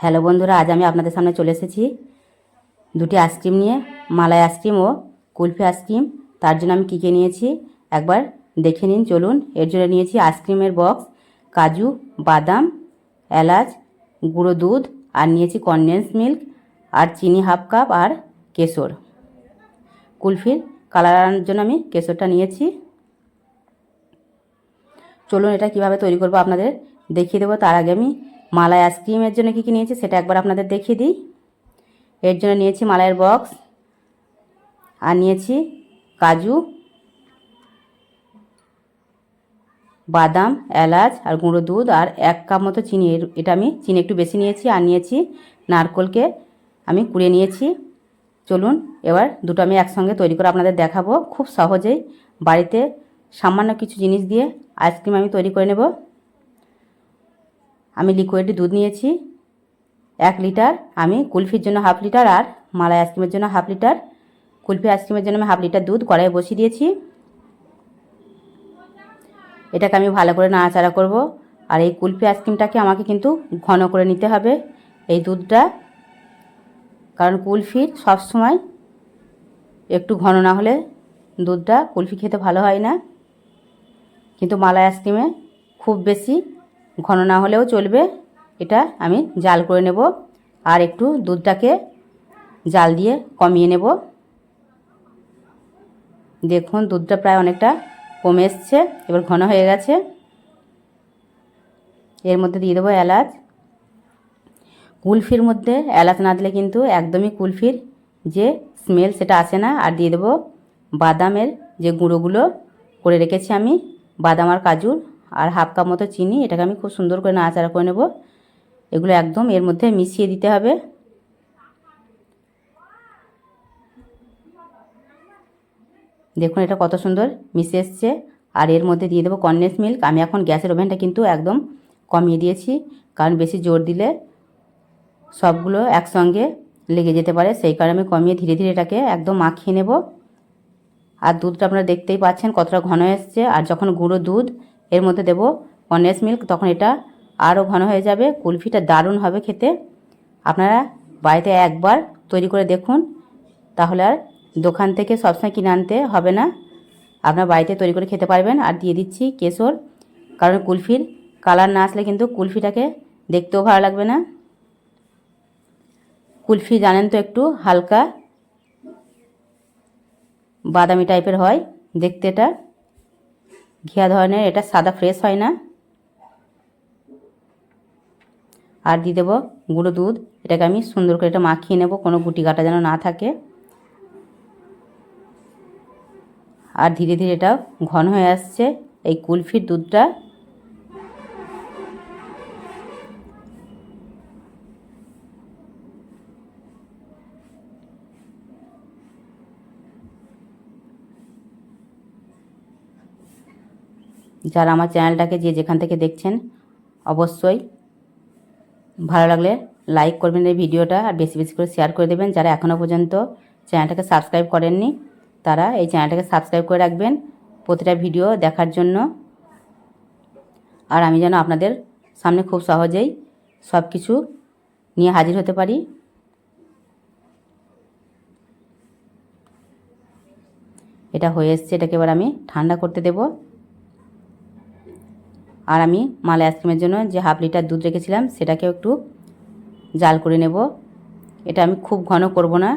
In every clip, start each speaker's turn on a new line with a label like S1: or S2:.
S1: Hello বন্ধুরা, আজ আমি আপনাদের সামনে চলে এসেছি দুটি আইসক্রিম নিয়ে, মালাই আইসক্রিম ও কুলফি আইসক্রিম। তার জন্য আমি কী কী নিয়েছি, একবার দেখে নিন, চলুন। এর জন্য নিয়েছি আইসক্রিমের বক্স, কাজু, বাদাম, এলাচ, গুঁড়ো দুধ, আর নিয়েছি কনডেন্স মিল্ক আর চিনি হাফ কাপ, আর কেশর। কুলফির কালার আনার জন্য আমি কেশরটা নিয়েছি। চলুন এটা কীভাবে তৈরি করব আপনাদের দেখিয়ে দেবো, তার আগে আমি মালাই আইসক্রিমের জন্য কী কী নিয়েছি সেটা একবার আপনাদের দেখিয়ে দিই। এর জন্য নিয়েছি মালাইয়ের বক্স। আর নিয়েছি কাজু, বাদাম, এলাচ আর গুঁড়ো দুধ আর এক কাপ মতো চিনি। এটা আমি চিনি একটু বেশি নিয়েছি আর নিয়েছি নারকোলকে আমি কুড়িয়ে নিয়েছি। চলুন এবার দুটো আমি একসঙ্গে তৈরি করে আপনাদের দেখাবো। খুব সহজেই বাড়িতে সামান্য কিছু জিনিস দিয়ে আইসক্রিম আমি তৈরি করে নেব। আমি লিকুইড দুধ নিয়েছি, এক লিটার। আমি কুলফির জন্য হাফ লিটার আর মালাই আইসক্রিমের জন্য হাফ লিটার। কুলফি আইসক্রিমের জন্য আমি হাফ লিটার দুধ কড়াইয়ে বসিয়ে দিয়েছি। এটাকে আমি ভালো করে নাড়াচাড়া করব। আর এই কুলফি আইসক্রিমটাকে আমাকে কিন্তু ঘন করে নিতে হবে এই দুধটা। কারণ কুলফির সবসময় একটু ঘন না হলে দুধটা কুলফি খেতে ভালো হয় না। কিন্তু মালাই আইসক্রিমে খুব বেশি ঘন না হলেও চলবে। এটা আমি জাল করে নেব আর একটু দুধটাকে জাল দিয়ে কমিয়ে নেব। দেখুন, দুধটা প্রায় অনেকটা কমে এসছে, এবার ঘন হয়ে গেছে। এর মধ্যে দিয়ে দেবো এলাচ। কুলফির মধ্যে এলাচ না দিলে কিন্তু একদমই কুলফির যে স্মেল সেটা আসে না। আর দিয়ে দেবো বাদামের যে গুঁড়োগুলো, করে রেখেছি আমি, বাদাম আর কাজুর আর হাফ কাপ মতো চিনি, এটাকে আমি খুব সুন্দর করে নাড়াচাড়া করে নেব। এগুলো একদম এর মধ্যে মিশিয়ে দিতে হবে। দেখুন এটা কত সুন্দর মিশে এসছে। আর এর মধ্যে দিয়ে দেবো কনডেন্স মিল্ক। আমি এখন গ্যাসের ওভেনটা কিন্তু একদম কমিয়ে দিয়েছি, কারণ বেশি জোর দিলে সবগুলো একসঙ্গে লেগে যেতে পারে। সেই কারণে আমি কমিয়ে ধীরে ধীরে এটাকে একদম মাখিয়ে নেব। আর দুধটা আপনারা দেখতেই পাচ্ছেন কতটা ঘন এসছে। আর যখন গুঁড়ো দুধ এর মধ্যে দেব কনডেন্স মিল্ক, তখন এটা আরও ঘন হয়ে যাবে, কুলফিটা দারুণ হবে খেতে। আপনারা বাড়িতে একবার তৈরি করে দেখুন, তাহলে আর দোকান থেকে সবসময় কিনে আনতে হবে না। আপনার বাড়িতে তৈরি করে খেতে পারবেন। আর দিয়ে দিচ্ছি কেশর, কারণ কুলফির কালার না আসলে কিন্তু কুলফিটাকে দেখতেও ভালো লাগবে না। কুলফি জানেন তো একটু, হালকা বাদামি টাইপের হয়, দেখতে এটা। ঘিয়া ধরনের, এটা সাদা ফ্রেশ হয় না। আর দিয়ে দেবো গুঁড়ো দুধ। এটাকে আমি সুন্দর করে এটা মাখিয়ে নেব, কোনো গুটি কাটা যেন না থাকে। আর ধীরে ধীরে এটা ঘন হয়ে আসছে, এই কুলফির দুধটা। যারা আমার চ্যানেলটাকে যে যেখান থেকে দেখছেন, অবশ্যই ভালো লাগলে লাইক করবেন এই ভিডিওটা আর বেশি বেশি করে শেয়ার করে দেবেন। যারা এখনও পর্যন্ত চ্যানেলটাকে সাবস্ক্রাইব করেননি, তারা এই চ্যানেলটাকে সাবস্ক্রাইব করে রাখবেন প্রতিটা ভিডিও দেখার জন্য। আর আমি যেন আপনাদের সামনে খুব সহজেই সব কিছু নিয়ে হাজির হতে পারি। এটা হয়ে এসছে, এটাকে এবার আমি ঠান্ডা করতে দেবো। আর আমি মালাই আইসক্রিমের জন্য যে হাফ লিটার দুধ রেখেছিলাম, সেটাকেও একটু জাল করে নেব। এটা আমি খুব ঘন করব না।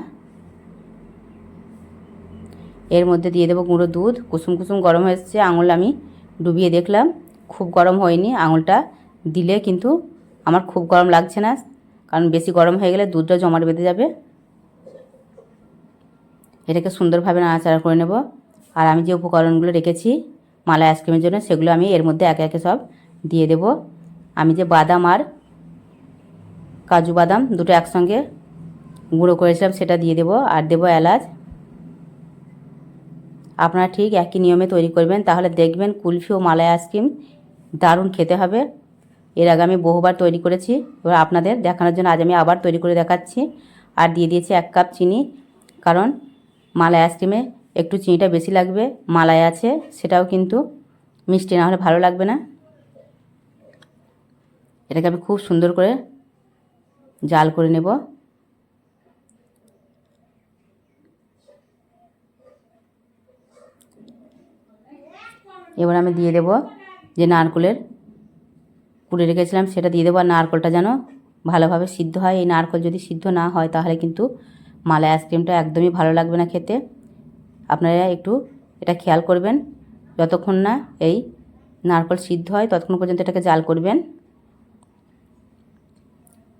S1: এর মধ্যে দিয়ে দেবো গুঁড়ো দুধ। কুসুম কুসুম গরম হয়ে এসছে। আঙুল আমি ডুবিয়ে দেখলাম। খুব গরম হয়নি আঙুলটা। দিলে কিন্তু আমার খুব গরম লাগছে না, কারণ বেশি গরম হয়ে গেলে দুধটা জমাট বেঁধে যাবে। এটাকে সুন্দরভাবে নাড়াচাড়া করে নেব। আর আমি যে উপকরণগুলো রেখেছি মালাই আইসক্রিমের জন্য, সেগুলো আমি এর মধ্যে একে একে সব দিয়ে দেব। আমি যে বাদাম আর কাজু বাদাম দুটো একসঙ্গে গুঁড়ো করেছিলাম, সেটা দিয়ে দেব আর দেব এলাচ। আপনারা ঠিক একই নিয়মে তৈরি করবেন, তাহলে দেখবেন কুলফি ও মালাই আইসক্রিম দারুণ খেতে হবে। এর আগে আমি বহুবার তৈরি করেছি, এবার আপনাদের দেখানোর জন্য আজ আমি আবার তৈরি করে দেখাচ্ছি। আর দিয়ে দিয়েছি এক কাপ চিনি, কারণ মালাই আইসক্রিমে একটু চিনিটা বেশি লাগবে, মালাই আছে, সেটাও কিন্তু মিষ্টি, না হলে ভালো লাগবে না। এটাকে আমি খুব সুন্দর করে জাল করে নেব। এবার আমি দিয়ে দেব যে নারকলের পুড়ে রেখেছিলাম, সেটা দিয়ে দেবো। আর নারকলটা যেন ভালোভাবে সিদ্ধ হয়। এই নারকল যদি সিদ্ধ না হয়, তাহলে কিন্তু মালাই আইসক্রিমটা একদমই ভালো লাগবে না খেতে। আপনারা একটু এটা খেয়াল করবেন। যতক্ষণ না এই নারকল সিদ্ধ হয়, ততক্ষণ পর্যন্ত এটাকে জাল করবেন।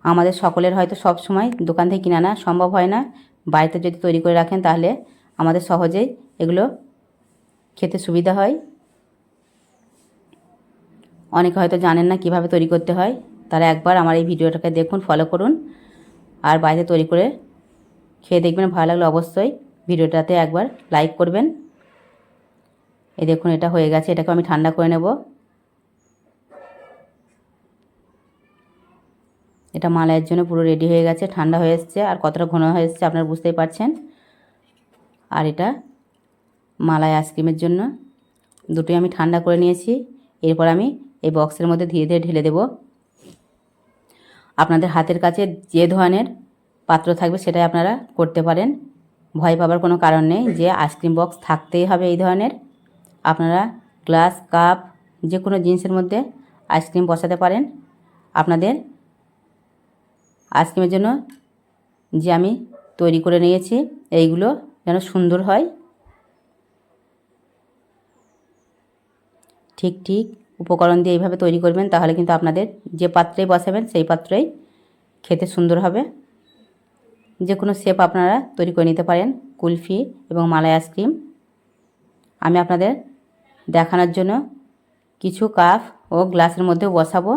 S1: আমাদের সকলের হয়তো সব সময় দোকান থেকে কিনে আনা সম্ভব হয় না। বাড়িতে যদি তৈরি করে রাখেন, তাহলে আমাদের সহজেই এগুলো খেতে সুবিধা হয়। অনেকে হয়তো জানেন না কীভাবে তৈরি করতে হয়। তারা একবার আমার এই ভিডিওটাকে দেখুন ফলো করুন। আর বাড়িতে তৈরি করে খেয়ে দেখবেন, ভালো লাগলে অবশ্যই ভিডিওটাতে একবার লাইক করবেন। এই দেখুন, এটা হয়ে গেছে, এটাকে আমি ঠান্ডা করে নেব। এটা মালাইয়ের জন্য পুরো রেডি হয়ে গেছে, ঠান্ডা হয়ে এসছে, আর কতটা ঘন হয়ে এসছে আপনারা বুঝতেই পারছেন। আর এটা মালাই আইসক্রিমের জন্য, দুটোই আমি ঠান্ডা করে নিয়েছি। এরপর আমি এই বক্সের মধ্যে ধীরে ধীরে ঢেলে দেব। আপনাদের হাতের কাছে যে ধরনের পাত্র থাকবে সেটাই আপনারা করতে পারেন। ভয় পাবার কোনো কারণ নেই যে আইসক্রিম বক্স থাকতেই হবে এই ধরনের। আপনারা গ্লাস, কাপ, যে কোনো জিনিসের মধ্যে আইসক্রিম বসাতে পারেন। আপনাদের আইসক্রিমের জন্য যে আমি তৈরি করে নিয়েছি, এইগুলো যেন সুন্দর হয়। ঠিক ঠিক উপকরণ দিয়ে এইভাবে তৈরি করবেন, তাহলে কিন্তু আপনাদের যে পাত্রেই বসাবেন, সেই পাত্রেই খেতে সুন্দর হবে। যে কোনো শেপ আপনারা তৈরি করে নিতে পারেন, কুলফি এবং মালাই আইসক্রিম আমি আপনাদের দেখানোর জন্য কিছু কাপ ও গ্লাসের মধ্যে বসাবো।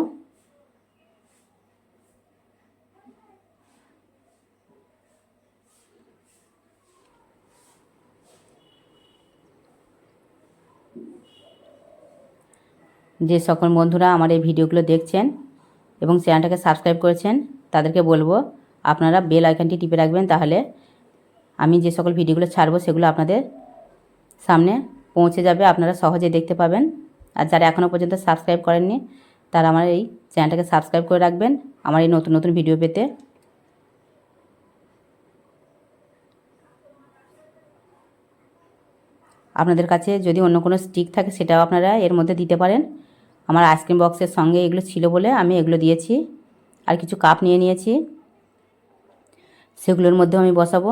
S1: যে সকল বন্ধুরা আমার এই ভিডিওগুলো দেখছেন এবং চ্যানেলটাকে সাবস্ক্রাইব করেছেন, তাদেরকে বলব আপনারা বেল আইকনটি টিপে রাখবেন, তাহলে আমি যে সকল ভিডিওগুলো ছাড়বো, সেগুলো আপনাদের সামনে পৌঁছে যাবে, আপনারা সহজে দেখতে পাবেন। আর যারা এখনও পর্যন্ত সাবস্ক্রাইব করেননি, তারা আমার এই চ্যানেলটাকে সাবস্ক্রাইব করে রাখবেন, আমার এই নতুন নতুন ভিডিও পেতে। আপনাদের কাছে যদি অন্য কোনো স্টিক থাকে, সেটাও আপনারা এর মধ্যে দিতে পারেন। আমার আইসক্রিম বক্সের সঙ্গে এগুলো ছিল বলে আমি এগুলো দিয়েছি। আর কিছু কাপ নিয়ে নিয়েছি। সেগুলোর মধ্যেও আমি বসাবো।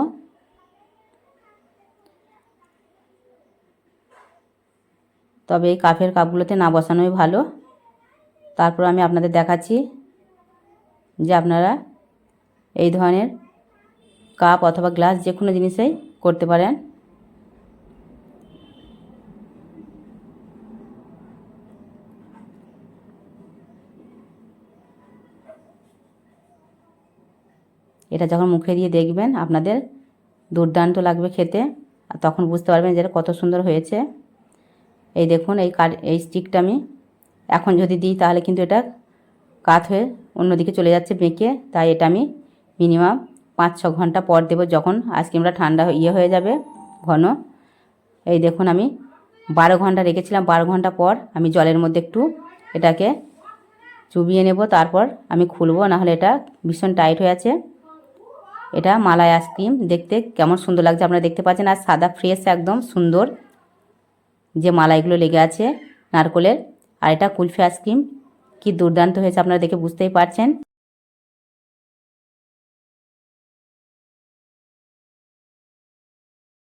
S1: তবে এই কাফের কাপগুলোতে না বসানোই ভালো। তারপর আমি আপনাদের দেখাচ্ছি যে আপনারা এই ধরনের কাপ অথবা গ্লাস যে কোনো জিনিসেই করতে পারেন। এটা যখন মুখে দিয়ে দেখবেন আপনাদের দুর্দান্ত লাগবে খেতে, আর তখন বুঝতে পারবেন যে কত সুন্দর হয়েছে। এই দেখুন, এই কাঠ এই স্টিকটা আমি এখন যদি দিই তাহলে কিন্তু এটা কাত হয়ে অন্যদিকে চলে যাচ্ছে বেঁকে তাই এটা আমি মিনিমাম পাঁচ, ছ ঘণ্টা পর দেবো যখন আইসক্রিমটা ঠান্ডা ইয়ে হয়ে যাবে ঘন। এই দেখুন, আমি বারো ঘণ্টা রেখেছিলাম, বারো ঘণ্টা পর আমি জলের মধ্যে একটু এটাকে চুবিয়ে নেব, তারপর আমি খুলবো, নাহলে এটা ভীষণ টাইট হয়ে আছে। এটা মালাই আইসক্রিম দেখতে কেমন সুন্দর লাগছে আপনারা দেখতে পাচ্ছেন। আর সাদা ফ্রেশ একদম সুন্দর যে মালাইগুলো লেগে আছে নারকলের। আর এটা কুলফি আইসক্রিম কি দুর্দান্ত হয়েছে আপনারা দেখে বুঝতেই পারছেন।